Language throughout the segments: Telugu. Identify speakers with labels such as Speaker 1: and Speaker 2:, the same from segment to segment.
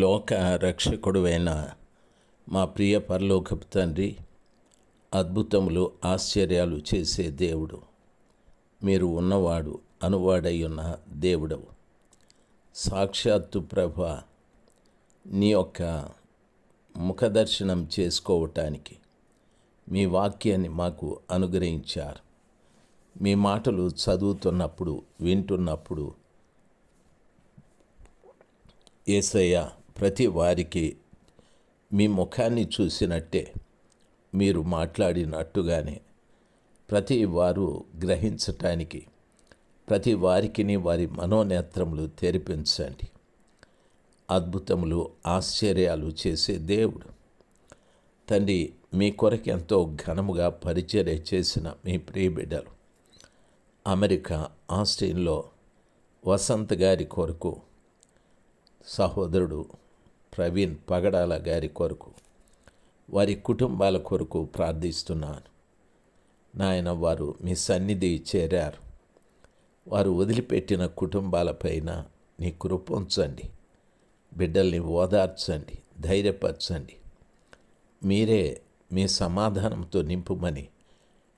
Speaker 1: లోక రక్షకుడువైన మా ప్రియ పరలోకపు తండ్రి అద్భుతములు ఆశ్చర్యాలు చేసే దేవుడు. మీరు ఉన్నవాడు అనువాడై ఉన్న దేవుడవు. సాక్షాత్తు ప్రభ నీ యొక్క ముఖదర్శనం చేసుకోవటానికి మీ వాక్యాన్ని మాకు అనుగ్రహించారు. మీ మాటలు చదువుతున్నప్పుడు వింటున్నప్పుడు ఏసయ్య ప్రతి వారికి మీ ముఖాన్ని చూసినట్టే మీరు మాట్లాడినట్టుగానే ప్రతి వారు గ్రహించటానికి ప్రతి వారికిని వారి మనోనేత్రములు తెరిపించండి. అద్భుతములు ఆశ్చర్యాలు చేసే దేవుడు. తండ్రి మీ కొరకు ఎంతో ఘనముగా పరిచర్య చేసిన మీ ప్రియ బిడ్డలు అమెరికా ఆస్ట్రేలియాలో వసంత్ గారి కొరకు సహోదరుడు ప్రవీణ్ పగడాల గారి కొరకు వారి కుటుంబాల కొరకు ప్రార్థిస్తున్నాను. నాయన వారు మీ సన్నిధి చేరారు. వారు వదిలిపెట్టిన కుటుంబాలపైన నీ కృప ఉంచండి. బిడ్డల్ని ఓదార్చండి ధైర్యపరచండి. మీరే మీ సమాధానంతో నింపుమని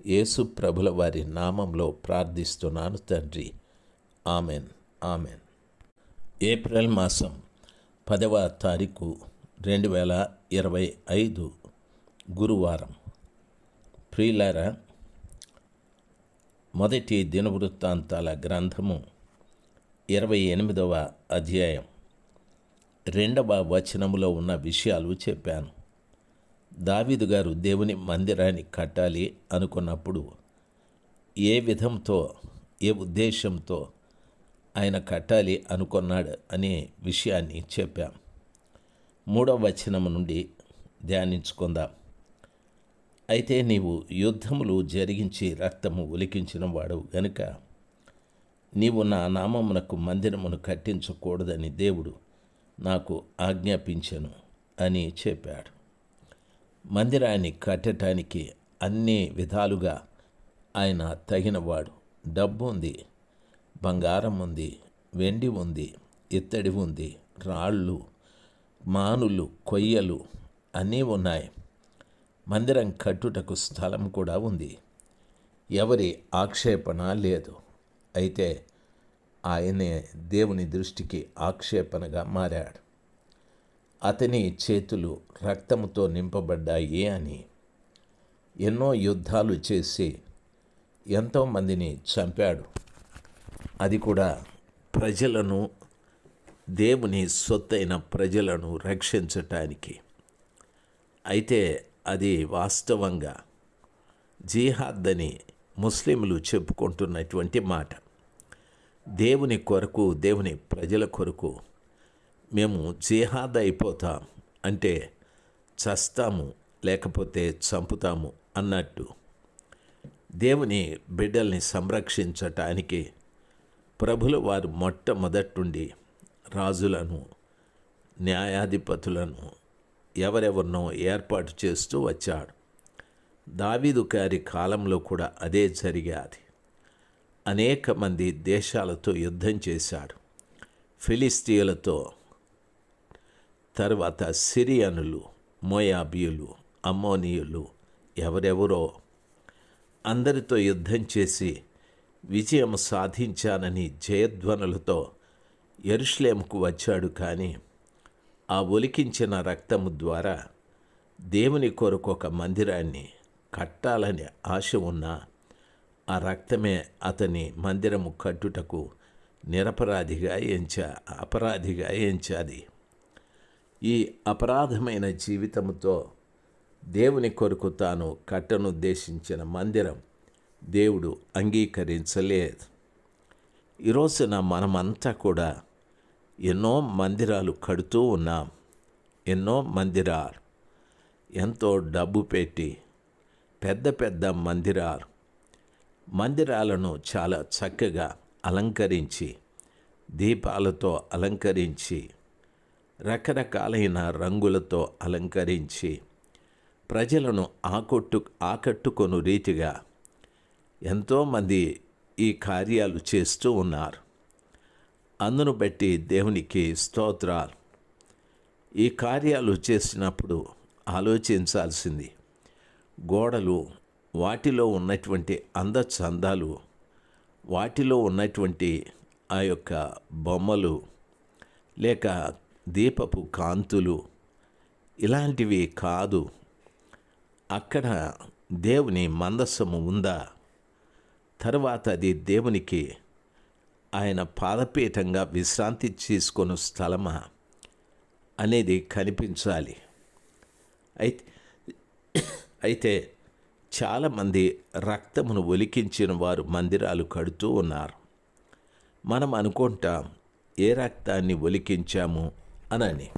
Speaker 1: యేసు ప్రభుల వారి నామంలో ప్రార్థిస్తున్నాను తండ్రి. Amen amen. ఏప్రిల్ మాసం పదవ తారీఖు రెండు వేల ఇరవై ఐదు గురువారం. ప్రియులారా మొదటి దినవృత్తాంతాల గ్రంథము ఇరవై ఎనిమిదవ అధ్యాయం. రెండవ వచనములో ఉన్న విషయాలు చెప్పాను. దావీదు గారు దేవుని మందిరాన్ని కట్టాలి అనుకున్నప్పుడు ఏ విధంతో ఏ ఉద్దేశంతో ఆయన కట్టాలి అనుకున్నాడు అనే విషయాన్ని చెప్పాం. మూడవ వచనం నుండి ధ్యానించుకుందాం. అయితే నీవు యుద్ధములు జరిగించి రక్తము ఒలికించిన వాడవు గనుక నీవు నా నామమునకు మందిరమును కట్టించకూడదని దేవుడు నాకు ఆజ్ఞాపించను అని చెప్పాడు. మందిరాన్ని కట్టడానికి అన్ని విధాలుగా ఆయన తగినవాడు డబ్బు ఉంది. బంగారం ఉంది వెండి ఉంది ఇత్తడి ఉంది రాళ్ళు మానులు కొయ్యలు అన్నీ ఉన్నాయి. మందిరం కట్టుటకు స్థలం కూడా ఉంది. ఎవరి ఆక్షేపణ లేదు. అయితే ఆయనే దేవుని దృష్టికి ఆక్షేపణగా మారాడు. అతని చేతులు రక్తముతో నింపబడ్డాయి అని ఎన్నో యుద్ధాలు చేసి ఎంతోమందిని చంపాడు. అది కూడా ప్రజలను దేవుని సొత్తైన ప్రజలను రక్షించటానికి. అయితే అది వాస్తవంగా జిహాద్ అని ముస్లింలు చెప్పుకుంటున్నటువంటి మాట. దేవుని కొరకు దేవుని ప్రజల కొరకు మేము జిహాద్ అయిపోతాం అంటే చస్తాము లేకపోతే చంపుతాము అన్నట్టు దేవుని బిడ్డల్ని సంరక్షించటానికి ప్రభుల వారు మొట్టమొదటి రాజులను న్యాయాధిపతులను ఎవరెవరినో ఏర్పాటు చేస్తూ వచ్చాడు. దావీదు గారి కాలంలో కూడా అదే జరిగాది. అనేక మంది దేశాలతో యుద్ధం చేశాడు. ఫిలిస్తీయులతో తర్వాత సిరియనులు మోయాబియులు అమ్మోనియులు ఎవరెవరో అందరితో యుద్ధం చేసి విజయం సాధించానని జయధ్వనులతో ఎరుషులేముకు వచ్చాడు కానీ ఆ ఒలికించిన రక్తము ద్వారా దేవుని కొరకు ఒక మందిరాన్ని కట్టాలని ఆశ ఉన్న ఆ రక్తమే అతని మందిరము కట్టుటకు నిరపరాధిగా ఎంచా అపరాధిగా ఎంచాది. ఈ అపరాధమైన జీవితముతో దేవుని కొరకు తాను కట్టనుద్దేశించిన మందిరం దేవుడు అంగీకరించలేదు. ఈరోజున మనమంతా కూడా ఎన్నో మందిరాలు కడుతూ ఉన్నాం. ఎన్నో మందిరాలు. ఎంతో డబ్బు పెట్టి పెద్ద పెద్ద మందిరాలు. మందిరాలను చాలా చక్కగా అలంకరించి దీపాలతో అలంకరించి రకరకాలైన రంగులతో అలంకరించి ప్రజలను ఆకొట్టు ఆకట్టుకొను రీతిగా ఎంతోమంది ఈ కార్యాలు చేస్తూ ఉన్నారు. అందును బట్టి దేవునికి స్తోత్రాలు. ఈ కార్యాలు చేసినప్పుడు ఆలోచించాల్సింది గోడలు వాటిలో ఉన్నటువంటి అందచందాలు వాటిలో ఉన్నటువంటి ఆ యొక్క బొమ్మలు లేక దీపపు కాంతులు ఇలాంటివి కాదు. అక్కడ దేవుని మందస్సము ఉందా? తర్వాత అది దేవునికి ఆయన పాదపీఠంగా విశ్రాంతి తీసుకొని స్థలమా అనేది కనిపించాలి. అయితే అయితే చాలామంది రక్తమును ఒలికించిన వారు మందిరాలు కడుతూ ఉన్నారు. మనం అనుకుంటాం ఏ రక్తాన్ని ఒలికించాము అనని.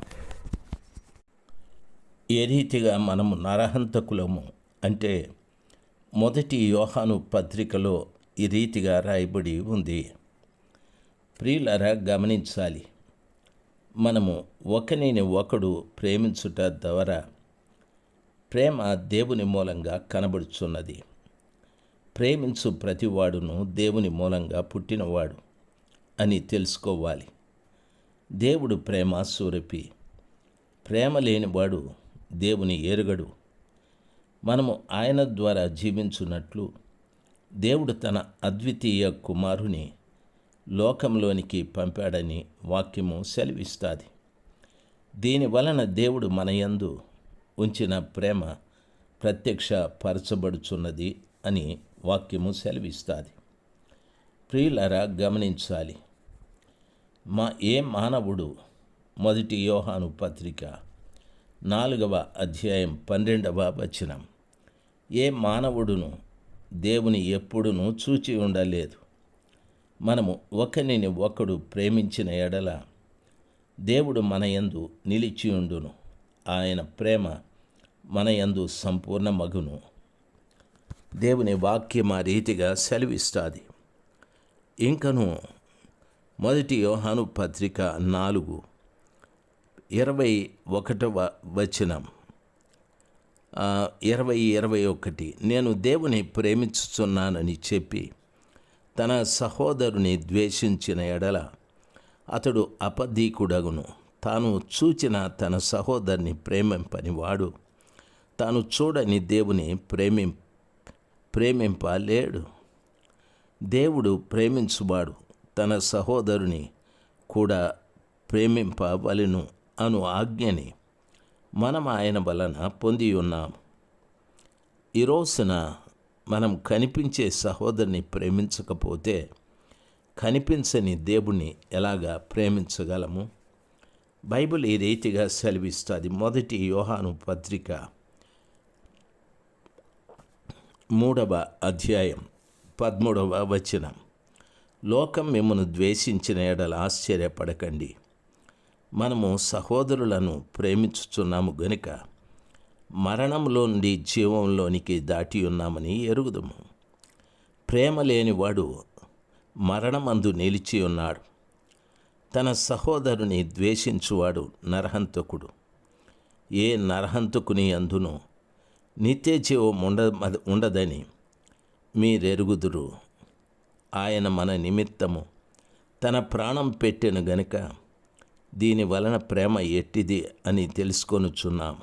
Speaker 1: ఏ రీతిగా మనము నరహంతకులము అంటే మొదటి యోహాను పత్రికలో ఈ రీతిగా రాయబడి ఉంది. ప్రియులరా గమనించాలి. మనము ఒకనిని ఒకడు ప్రేమించుట ద్వారా ప్రేమ దేవుని మూలంగా కనబడుచున్నది. ప్రేమించు ప్రతివాడును దేవుని మూలంగా పుట్టినవాడు అని తెలుసుకోవాలి. దేవుడు ప్రేమ సూరపి ప్రేమ లేనివాడు దేవుని ఎరుగడు. మనము ఆయన ద్వారా జీవించున్నట్లు దేవుడు తన అద్వితీయ కుమారుని లోకంలోనికి పంపాడని వాక్యము సెలవిస్తుంది. దీని వలన దేవుడు మన యందు ఉంచిన ప్రేమ ప్రత్యక్ష పరచబడుచున్నది అని వాక్యము సెలవిస్తుంది. ప్రియులరా గమనించాలి. మా ఏ మానవుడు మొదటి యోహాను పత్రిక నాలుగవ అధ్యాయం పన్నెండవ వచనం ఏ మానవుడును దేవుని ఎప్పుడునూ చూచి ఉండలేదు. మనము ఒకరిని ఒకడు ప్రేమించిన ఎడల దేవుడు మన యందు నిలిచి ఉండును. ఆయన ప్రేమ మన యందు సంపూర్ణ మగును దేవుని వాక్యం ఆ రీతిగా సెలవిస్తుంది. ఇంకను మొదటి యోహాను పత్రిక నాలుగు ఇరవై ఒకటవ వచనం. ఇరవై ఇరవై ఒకటి. నేను దేవుని ప్రేమించుచున్నానని చెప్పి తన సహోదరుని ద్వేషించిన ఎడల అతడు అపధీకుడగును తాను చూచిన తన సహోదరుని ప్రేమింపనివాడు. తాను చూడని దేవుని ప్రేమిం ప్రేమింపలేడు. దేవుడు ప్రేమించువాడు. తన సహోదరుని కూడా ప్రేమింపవలను అను ఆజ్ఞని మనం ఆయన వలన పొంది ఉన్నాము ఈ రోజున మనం కనిపించే సహోదరుని ప్రేమించకపోతే కనిపించని దేవుణ్ణి ఎలాగా ప్రేమించగలము? బైబిల్ ఈ రీతిగా సెలవిస్తుంది? మొదటి యోహాను పత్రిక మూడవ అధ్యాయం పదమూడవ వచనం. లోకం మిమ్మను ద్వేషించిన ఎడల ఆశ్చర్యపడకండి. మనము సహోదరులను ప్రేమించుచున్నాము గనుక మరణంలో నుండి జీవంలోనికి దాటి ఉన్నామని ఎరుగుదము. ప్రేమ లేనివాడు మరణమందు నిలిచి ఉన్నాడు. తన సహోదరుని ద్వేషించువాడు నరహంతకుడు. ఏ నరహంతకుని అందును నిత్య జీవం ఉండ ఉండదని మీరెరుగుదురు. ఆయన మన నిమిత్తము తన ప్రాణం పెట్టెను గనుక దీని వలన ప్రేమ ఎట్టిది అని తెలుసుకొనుచున్నాము.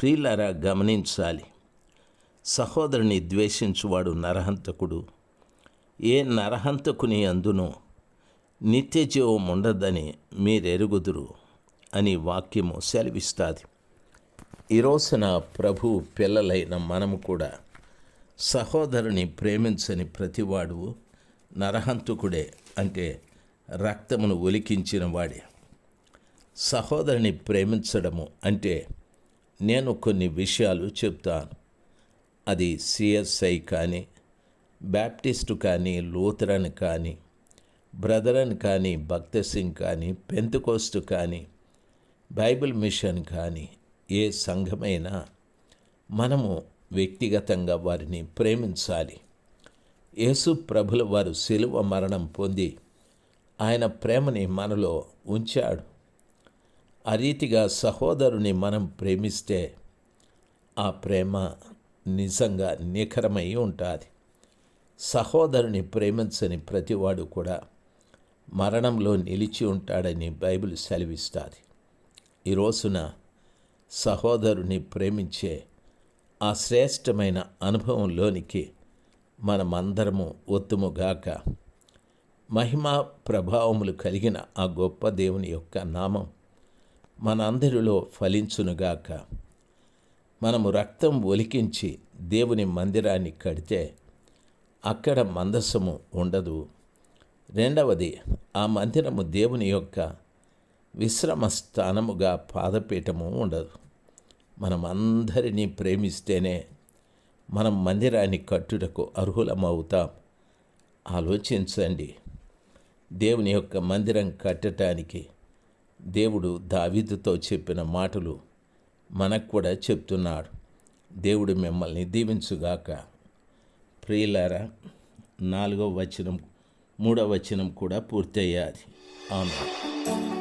Speaker 1: ప్రియులారా గమనించాలి. సహోదరుని ద్వేషించువాడు నరహంతకుడు. ఏ నరహంతకుని అందును నిత్య జీవం ఉండదని మీరెరుగుదురు అని వాక్యము సెలవిస్తుంది. ఈరోజున ప్రభు పిల్లలైన మనము కూడా సహోదరుని ప్రేమించని ప్రతివాడు నరహంతకుడే అంటే రక్తమును ఒలికించిన వాడే. సహోదరిని ప్రేమించడము అంటే నేను కొన్ని విషయాలు చెప్తాను. అది సిఎస్ఐ కానీ బ్యాప్టిస్టు కానీ లూథరన్ కానీ బ్రదరన్ కానీ భక్త సింగ్ కానీ పెంతుకోస్టు కానీ బైబిల్ మిషన్ కానీ ఏ సంఘమైనా మనము వ్యక్తిగతంగా వారిని ప్రేమించాలి. యేసు ప్రభుల వారు శిలువ మరణం పొంది ఆయన ప్రేమని మనలో ఉంచాడు. ఆ రీతిగా సహోదరుని మనం ప్రేమిస్తే ఆ ప్రేమ నిజంగా నిఖరమై ఉంటుంది. సహోదరుని ప్రేమించని ప్రతివాడు కూడా మరణంలో నిలిచి ఉంటాడని బైబిల్ సెలవిస్తుంది. ఈ రోజున సహోదరుని ప్రేమించే ఆ శ్రేష్టమైన అనుభవంలోనికి మనమందరము ఒత్తుముగాక మహిమా ప్రభావములు కలిగిన ఆ గొప్ప దేవుని యొక్క నామం మనందరిలో ఫలించునుగాక. మనము రక్తం ఒలికించి దేవుని మందిరాన్ని కడితే అక్కడ మందసము ఉండదు. రెండవది ఆ మందిరము దేవుని యొక్క విశ్రమ స్థానముగా పాదపీఠము ఉండదు. మనం అందరినీ ప్రేమిస్తేనే మనం మందిరాన్ని కట్టుటకు అర్హులమవుతాం. ఆలోచించండి. దేవుని యొక్క మందిరం కట్టడానికి దేవుడు దావీదుతో చెప్పిన మాటలు మనకు కూడా చెప్తున్నాడు. దేవుడు మిమ్మల్ని దీవించుగాక. ప్రియులారా నాలుగవ వచనం మూడవ వచనం కూడా పూర్తయ్యాది. అవును